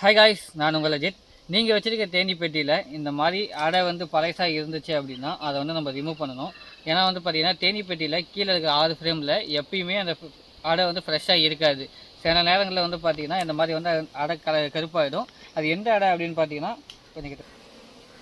Hi guys நான் உங்கள் அஜித். நீங்கள் வச்சுருக்க தேனி பெட்டியில் இந்த மாதிரி அடை வந்து பழசாக இருந்துச்சு அப்படின்னா அதை வந்து நம்ம ரிமூவ் பண்ணணும். ஏன்னா வந்து பார்த்தீங்கன்னா தேனி பெட்டியில் கீழே இருக்கிற ஆறு ஃப்ரேமில் எப்பயுமே அந்த அடை வந்து ஃப்ரெஷ்ஷாக இருக்காது. சில நேரங்களில் வந்து பார்த்தீங்கன்னா இந்த மாதிரி வந்து அடை க கருப்பாயிடும். அது எந்த அடை அப்படின்னு பார்த்தீங்கன்னா கொஞ்சம்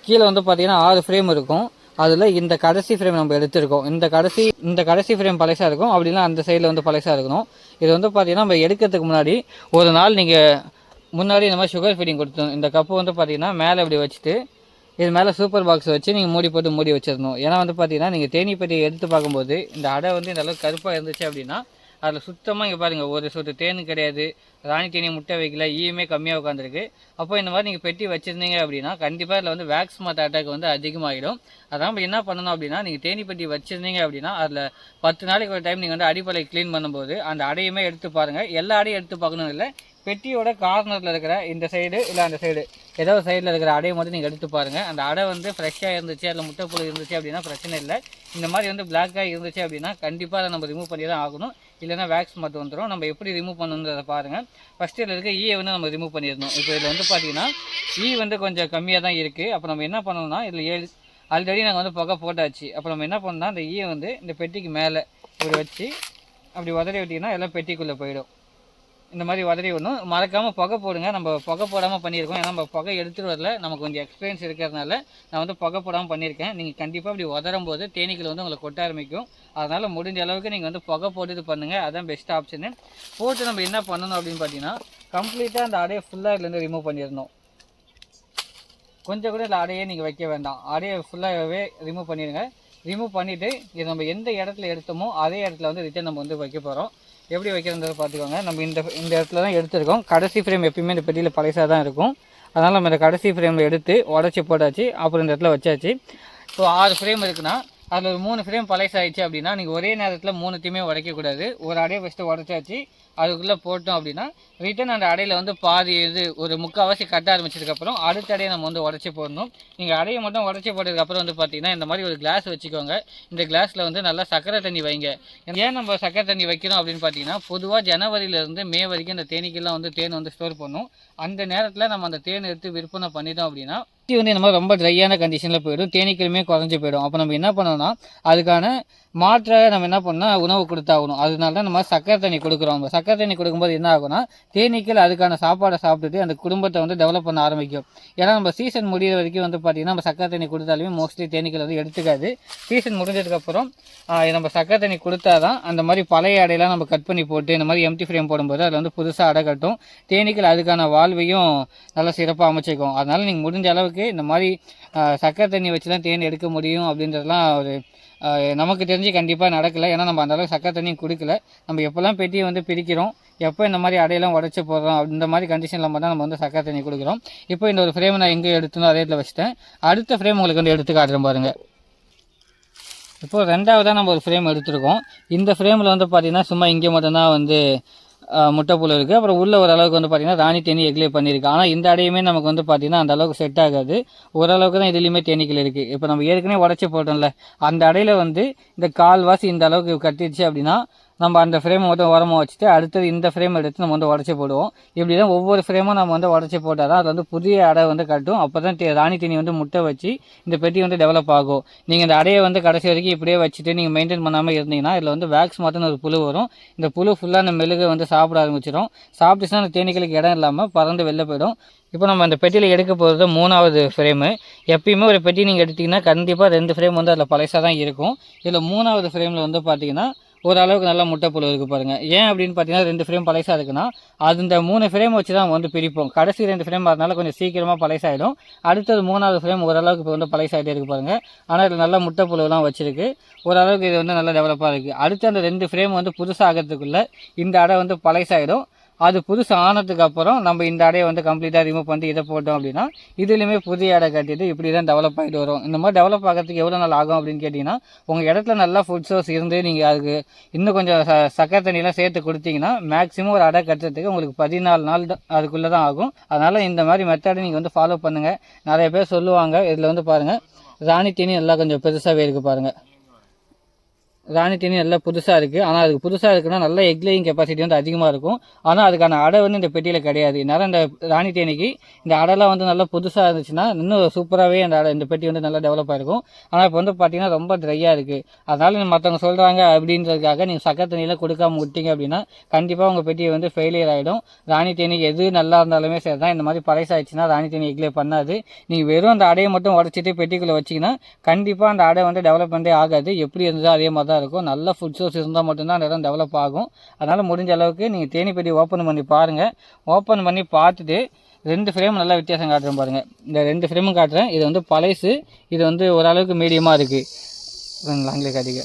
கீழே வந்து பார்த்திங்கன்னா ஆறு ஃப்ரேம் இருக்கும். அதில் இந்த கடைசி ஃப்ரேம் நம்ம எடுத்திருக்கோம். இந்த கடைசி இந்த கடைசி ஃப்ரேம் பழசாக இருக்கும். அப்படின்னா அந்த சைடில் வந்து பழசாக இருக்கணும். இது வந்து பார்த்தீங்கன்னா நம்ம எடுக்கிறதுக்கு முன்னாடி ஒரு நாள் நீங்கள் முன்னாடி இந்த மாதிரி சுகர் ஃபீடிங் கொடுத்தோம். இந்த கப்பு வந்து பார்த்தீங்கன்னா மேலே இப்படி வச்சுட்டு இது மேலே சூப்பர் பாக்ஸ் வச்சு நீங்கள் மூடி போட்டு மூடி வச்சிடணும். ஏன்னா வந்து பார்த்தீங்கன்னா நீங்கள் தேனி பற்றி எடுத்து பார்க்கும்போது இந்த அடை வந்து இந்த அளவுக்கு கருப்பாக இருந்துச்சு அப்படின்னா அதில் சுத்தமாக இங்கே பாருங்கள் ஒரு சொட்டு தேன் கிடையாது. ராணி தேனி முட்டை வைக்கல ஈயுமே கம்மியாக உட்காந்துருக்கு அப்போ இந்த மாதிரி நீங்கள் பெட்டி வச்சுருந்தீங்க அப்படின்னா கண்டிப்பாக இதில் வந்து வேக்ஸ் மாத்த அட்டாக் வந்து அதிகமாகிடும் அதான் நம்ம என்ன பண்ணணும் அப்படின்னா நீங்கள் தேனி பெட்டி வச்சுருந்தீங்க அப்படின்னா அதில் பத்து நாளைக்கு ஒரு டைம் நீங்கள் வந்து அடிப்பலை க்ளீன் பண்ணும்போது அந்த அடையுமே எடுத்து பாருங்கள் எல்லா அடையும் எடுத்து பார்க்கணும் இல்லை பெட்டியோட கார்னரில் இருக்கிற இந்த சைடு இல்லை அந்த சைடு ஏதோ சைடில் இருக்கிற அடையை மட்டும் நீங்கள் எடுத்து பாருங்கள் அந்த அடை வந்து ஃப்ரெஷ்ஷாக இருந்துச்சு அதில் முட்டைப்புழு இருந்துச்சு அப்படின்னா பிரச்சனை இல்லை. இந்த மாதிரி வந்து பிளாக்காக இருந்துச்சு அப்படின்னா கண்டிப்பாக அதை நம்ம ரிமூவ் பண்ணி தான் ஆகணும். இல்லைன்னா வேக்ஸ் மட்டும் வந்துடும் நம்ம எப்படி ரிமூவ் பண்ணணுன்றதை பாருங்கள் ஃபஸ்ட்டு இதில் இருக்க ஈயை வந்து நம்ம ரிமூவ் பண்ணிடணும். இப்போ இதில் வந்து பார்த்தீங்கன்னா ஈ e வந்து கொஞ்சம் கம்மியாக தான் இருக்குது அப்போ நம்ம என்ன பண்ணணும்னா இதில் ஏழு ஆல்ரெடி நாங்கள் வந்து புகை போட்டாச்சு. அப்போ நம்ம என்ன பண்ணோம்னா அந்த ஈயை வந்து இந்த பெட்டிக்கு மேலே இப்படி வச்சு அப்படி உதறி விட்டிங்கன்னா எல்லாம் பெட்டிக்குள்ளே போயிடும். இந்த மாதிரி உதறி விடணும். மறக்காமல் புகை போடுங்க. நம்ம புகை போடாமல் பண்ணியிருக்கோம். ஏன்னா நம்ம புகை எடுத்துகிட்டு வரல. நமக்கு கொஞ்சம் எக்ஸ்பீரியன்ஸ் இருக்கிறதுனால நான் வந்து புகை போடாமல் பண்ணியிருக்கேன். நீங்கள் கண்டிப்பாக அப்படி உதறும் போது தேனீக்கள் வந்து உங்களை கொட்ட ஆரம்பிக்கும். அதனால் முடிஞ்ச அளவுக்கு நீங்கள் வந்து புகை போட்டு இது பண்ணுங்கள் அதுதான் பெஸ்ட் ஆப்ஷனு போட்டு நம்ம என்ன பண்ணணும் அப்படின்னு பார்த்தீங்கன்னா கம்ப்ளீட்டாக அந்த அடையை ஃபுல்லாக இதுலேருந்து ரிமூவ் பண்ணிடணும். கொஞ்சம் கூட இல்லை அடையே நீங்கள் வைக்க வேண்டாம். அடையை ஃபுல்லாகவே ரிமூவ் பண்ணிடுங்க. ரிமூவ் பண்ணிவிட்டு இது நம்ம எந்த இடத்துல எடுத்தோமோ அதே இடத்துல வந்து ரிட்டன் நம்ம வந்து வைக்க போகிறோம் எப்படி வைக்கிறதுன்றத பார்த்துக்கோங்க. நம்ம இந்த இந்த இடத்துல தான் எடுத்துருக்கோம். கடைசி ஃப்ரேம் எப்பயுமே இந்த பெட்டியில் பழசாக தான் இருக்கும். அதனால் நம்ம இந்த கடைசி ஃப்ரேமில் எடுத்து உடச்சி போட்டாச்சு. அப்புறம் இந்த இடத்துல வச்சாச்சு. ஸோ ஆறு ஃப்ரேம் இருக்குன்னா அதில் ஒரு மூணு ஃப்ரேம் பழசாயிடுச்சு அப்படின்னா நீங்கள் ஒரே நேரத்தில் மூணுத்தையுமே உடைக்கக்கூடாது ஒரு அடையை ஃபஸ்ட்டு உடச்சாச்சு அதுக்குள்ளே போட்டோம் அப்படின்னா ரிட்டன் அந்த அடையில் வந்து பாதி இது ஒரு முக்கால்வாசி கட்ட ஆரம்பிச்சதுக்கப்புறம் அடுத்த அடையை நம்ம வந்து உடச்சி போடணும். நீங்கள் அடையை மட்டும் உடச்சி போட்டதுக்கப்புறம் வந்து பார்த்தீங்கன்னா இந்த மாதிரி ஒரு கிளாஸ் வச்சுக்கோங்க. இந்த கிளாஸில் வந்து நல்லா சக்கரை தண்ணி வைங்க. ஏன் நம்ம சக்கரை தண்ணி வைக்கிறோம் அப்படின்னு பார்த்தீங்கன்னா பொதுவாக ஜனவரியிலேருந்து மே வரைக்கும் இந்த தேனீக்கெல்லாம் வந்து தேன் வந்து ஸ்டோர் பண்ணும் அந்த நேரத்தில் நம்ம அந்த தேன் எடுத்து விற்பனை பண்ணிட்டோம் அப்படின்னா சுற்றி வந்து இந்த மாதிரி ரொம்ப ட்ரையான கண்டிஷனில் போயிடும். தேனீக்களுமே குறைஞ்சி போயிடும். அப்போ நம்ம என்ன பண்ணோம்னா அதுக்கான மாற்றாக நம்ம என்ன பண்ணால் உணவு கொடுத்தாகணும். அதனால தான் நம்ம சக்கரை தண்ணி கொடுக்குறோம் நம்ம. சக்கரை தண்ணி கொடுக்கும்போது என்ன ஆகும்னா தேனீக்கள் அதுக்கான சாப்பாடை சாப்பிட்டுட்டு அந்த குடும்பத்தை வந்து டெவலப் பண்ண ஆரம்பிக்கும். ஏன்னா நம்ம சீசன் முடிகிற வரைக்கும் வந்து பார்த்திங்கன்னா நம்ம சக்கரை தண்ணி கொடுத்தாலுமே மோஸ்ட்லி தேனீக்கள் வந்து எடுத்துக்காது. சீசன் முடிஞ்சதுக்கப்புறம் நம்ம சக்கரை தண்ணி கொடுத்தா தான் அந்த மாதிரி பழைய அடையெல்லாம் நம்ம கட் பண்ணி போட்டு இந்த மாதிரி எம்டி ஃப்ரேம் போடும்போது அதில் வந்து புதுசாக அடை கட்டும். தேனீக்கள் அதுக்கான வாழ்வையும் நல்லா சிறப்பாக அமைச்சிக்கும். அதனால் நீங்கள் முடிஞ்ச அளவுக்கு இந்த மாதிரி சக்கரை தண்ணி வச்சு தான் தேன் எடுக்க முடியும் அப்படின்றதுலாம் ஒரு நமக்கு தெரிஞ்சு கண்டிப்பாக நடக்கலை. ஏன்னா நம்ம அந்தளவுக்கு சக்கரை தண்ணி கொடுக்கல. நம்ம எப்போல்லாம் பெட்டியை வந்து பிரிக்கிறோம் எப்போ இந்த மாதிரி அடையெல்லாம் உடச்சி போடுறோம் இந்த மாதிரி கண்டிஷனில் மட்டும் தான் நம்ம வந்து சக்கரை தண்ணி கொடுக்குறோம். இப்போ இந்த ஒரு ஃப்ரேம் நான் எங்கே எடுத்துனோ அதே இடத்துல வச்சுட்டேன். அடுத்த ஃப்ரேம் உங்களுக்கு வந்து எடுத்து காட்டுறேன் பாருங்கள் ரெண்டாவது ரெண்டாவதாக நம்ம ஒரு ஃப்ரேம் எடுத்திருக்கோம். இந்த ஃப்ரேமில் வந்து பார்த்திங்கன்னா சும்மா இங்கே மட்டும்தான் வந்து முட்டைப்புழு இருக்குது அப்புறம் உள்ள ஓரளவுக்கு வந்து பார்த்திங்கன்னா ராணி தேனி எக்லே பண்ணியிருக்கு. ஆனால் இந்த அடையுமே நமக்கு வந்து பார்த்திங்கன்னா அந்த அளவுக்கு செட் ஆகாது. ஓரளவுக்கு தான் இதுலேயுமே தேனீக்கள் இருக்குது இப்போ நம்ம ஏற்கனவே உடச்சி போட்டோம்ல அந்த அடையில வந்து இந்த கால்வாசி இந்த அளவுக்கு கட்டிடுச்சு அப்படின்னா நம்ம அந்த ஃப்ரேமை மட்டும் உரமாக வச்சுட்டு அடுத்தது இந்த ஃப்ரேம் எடுத்து நம்ம வந்து உடச்சி போடுவோம். இப்படி தான் ஒவ்வொரு ஃப்ரேமும் நம்ம வந்து உடச்சி போட்டால் தான் அது வந்து புதிய அடை வந்து கட்டும். அப்போ தான் ராணி தீனி வந்து முட்டை வச்சு இந்த பெட்டி வந்து டெவலப் ஆகும். நீங்கள் இந்த அடையை வந்து கடைசி வரைக்கும் இப்படியே வச்சுட்டு நீங்கள் மெயின்டைன் பண்ணாமல் இருந்தீங்கன்னா இதில் வந்து வேக்ஸ் மாத்திரம் ஒரு புழு வரும். இந்த புழு ஃபுல்லாக அந்த மெழுகை வந்து சாப்பிட ஆரம்பிச்சிடும் சாப்பிட்டுச்சுன்னா அந்த தேனீக்களுக்கு இடம் இல்லாமல் பறந்து வெளில போயிடும். இப்போ நம்ம அந்த பெட்டியில் எடுக்க போகிறது மூணாவது ஃப்ரேமு எப்பயுமே ஒரு பெட்டி நீங்கள் எடுத்தீங்கன்னா கண்டிப்பாக ரெண்டு ஃப்ரேம் வந்து அதில் பழசாக தான் இருக்கும். இதில் மூணாவது ஃப்ரேமில் வந்து பார்த்தீங்கன்னா ஓரளவுக்கு நல்லா முட்டைப்புழு இருக்குது பாருங்கள் ஏன் அப்படின்னு பார்த்தீங்கன்னா ரெண்டு ஃப்ரேம் பழசாக இருக்குன்னா அது இந்த மூணு ஃப்ரேம் வச்சு தான் வந்து பிரிப்போம். கடைசி ரெண்டு ஃப்ரேம் அதனால கொஞ்சம் சீக்கிரமாக பழசாயிடும். அடுத்தது மூணாவது ஃப்ரேம் ஓரளவுக்கு இப்போ வந்து பழசாகிட்டே இருக்குது பாருங்கள் ஆனால் இதில் நல்ல முட்டைப்புழுலாம் வச்சிருக்கு. ஓரளவுக்கு இது வந்து நல்லா டெவலப்பாக இருக்குது அடுத்து அந்த ரெண்டு ஃப்ரேம் வந்து புதுசாகிறதுக்குள்ளே இந்த அடை வந்து பழசாயிடும். அது புதுசு ஆனதுக்கு அப்புறம் நம்ம இந்த அடையை வந்து கம்ப்ளீட்டாக ரிமூவ் பண்ணிட்டு இதை போட்டோம் அப்படின்னா இதுலேயுமே புதிய அடை கட்டிட்டு இப்படி தான் டெவலப் ஆகிட்டு வரும். இந்த மாதிரி டெவலப் ஆகிறதுக்கு எவ்வளோ நாள் ஆகும் அப்படின்னு கேட்டிங்கன்னா உங்கள் இடத்துல நல்லா ஃபுட் சோர்ஸ் இருந்து நீங்கள் அதுக்கு இன்னும் கொஞ்சம் ச சக்கரை தண்ணியெலாம் சேர்த்து கொடுத்தீங்கன்னா மேக்ஸிமம் ஒரு அடை கட்டுறதுக்கு உங்களுக்கு பதினாலு நாள் தான் அதுக்குள்ளே தான் ஆகும். அதனால் இந்த மாதிரி மெத்தடை நீங்கள் வந்து ஃபாலோ பண்ணுங்கள் நிறைய பேர் சொல்லுவாங்க இதில் வந்து பாருங்கள் ராணி தேனி எல்லாம் கொஞ்சம் பெருசாகவே இருக்குது பாருங்கள் ராணி தேனி நல்லா புதுசாக இருக்குது ஆனால் அதுக்கு புதுசாக இருக்குன்னா நல்ல எக் லேயிங் கெப்பாசிட்டி வந்து அதிகமாக இருக்கும். ஆனால் அதுக்கான அடை வந்து இந்த பெட்டியில் கிடையாது. நேரம் இந்த ராணி தேனிக்கு இந்த அடைலாம் வந்து நல்லா புதுசாக இருந்துச்சுன்னா இன்னும் சூப்பராகவே அந்த அடை இந்த பெட்டி வந்து நல்லா டெவலப் ஆகிருக்கும் ஆனால் இப்போ வந்து பார்த்தீங்கன்னா ரொம்ப ட்ரையாக இருக்குது அதனால் மற்றவங்க சொல்கிறாங்க அப்படின்றதுக்காக நீங்கள் சக்கரை தண்ணியில் கொடுக்காம விட்டீங்க அப்படின்னா கண்டிப்பாக உங்கள் பெட்டி வந்து ஃபெயிலியர் ஆகிடும் ராணி தேனி எது நல்லா இருந்தாலுமே சரி தான் இந்த மாதிரி பழசாயிடுச்சுன்னா ராணி தேனி எக்லே பண்ணாது. நீங்கள் வெறும் அந்த அடையை மட்டும் உடச்சிட்டு பெட்டிக்குள்ளே வச்சிங்கன்னா கண்டிப்பாக அந்த அடை வந்து டெவலப்மெண்ட்டே ஆகாது. எப்படி இருந்தால் அதே மாதிரி தான் இருக்கும். நல்ல ஃபுட் சோர்ஸ் இருந்தால் மட்டும்தான் அந்த இடம் டெவலப் ஆகும். அதனால் முடிஞ்ச அளவுக்கு நீங்கள் தேனி ஓப்பன் பண்ணி பாருங்கள் ஓப்பன் பண்ணி பார்த்துட்டு ரெண்டு ஃப்ரேம் நல்லா வித்தியாசம் காட்டுறேன் பாருங்கள் இந்த ரெண்டு ஃப்ரேமும் காட்டுறேன். இது வந்து பழசு. இது வந்து ஓரளவுக்கு மீடியமாக இருக்குது லாங்கிலே காட்டிக்க.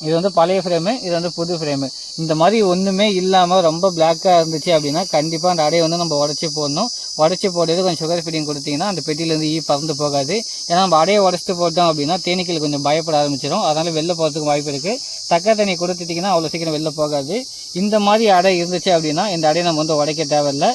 இது வந்து பழைய ஃப்ரேமு இது வந்து புது ஃப்ரேமு இந்த மாதிரி ஒன்றுமே இல்லாமல் ரொம்ப பிளாக்காக இருந்துச்சு அப்படின்னா கண்டிப்பாக அந்த அடையை வந்து நம்ம உடச்சி போடணும். உடச்சி போடுறது கொஞ்சம் சுகர் ஃபீடிங் கொடுத்தீங்கன்னா அந்த பெட்டியிலேருந்து ஈ e பறந்து போகாது. ஏன்னா நம்ம அடையை உடச்சிட்டு போட்டோம் அப்படின்னா தேனீக்கள் கொஞ்சம் பயப்பட ஆரம்பிச்சிடும் அதனால் வெளில போகிறதுக்கு வாய்ப்பு இருக்குது தக்க தண்ணி கொடுத்துட்டிங்கன்னா அவ்வளோ சீக்கிரம் வெளில போகாது. இந்த மாதிரி அடை இருந்துச்சு அப்படின்னா இந்த அடையை நம்ம வந்து உடைக்க தேவையில்லை.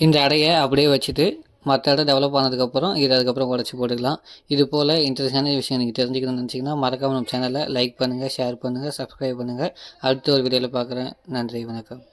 இந்த அடையை அப்படியே வச்சுட்டு மற்ற இடம் டெவலப் ஆனதுக்கப்புறம் இது அதுக்கப்புறம் உடச்சி போட்டுக்கலாம். இது போல் இன்ட்ரெஸ்டான விஷயம் நீங்கள் தெரிஞ்சுக்கணும்னு நினச்சிங்கன்னா மறக்காம நம்ம சேனலை லைக் பண்ணுங்கள் ஷேர் பண்ணுங்கள் சப்ஸ்கிரைப் பண்ணுங்கள் அடுத்த ஒரு வீடியோவில் பார்க்குறேன். நன்றி வணக்கம்.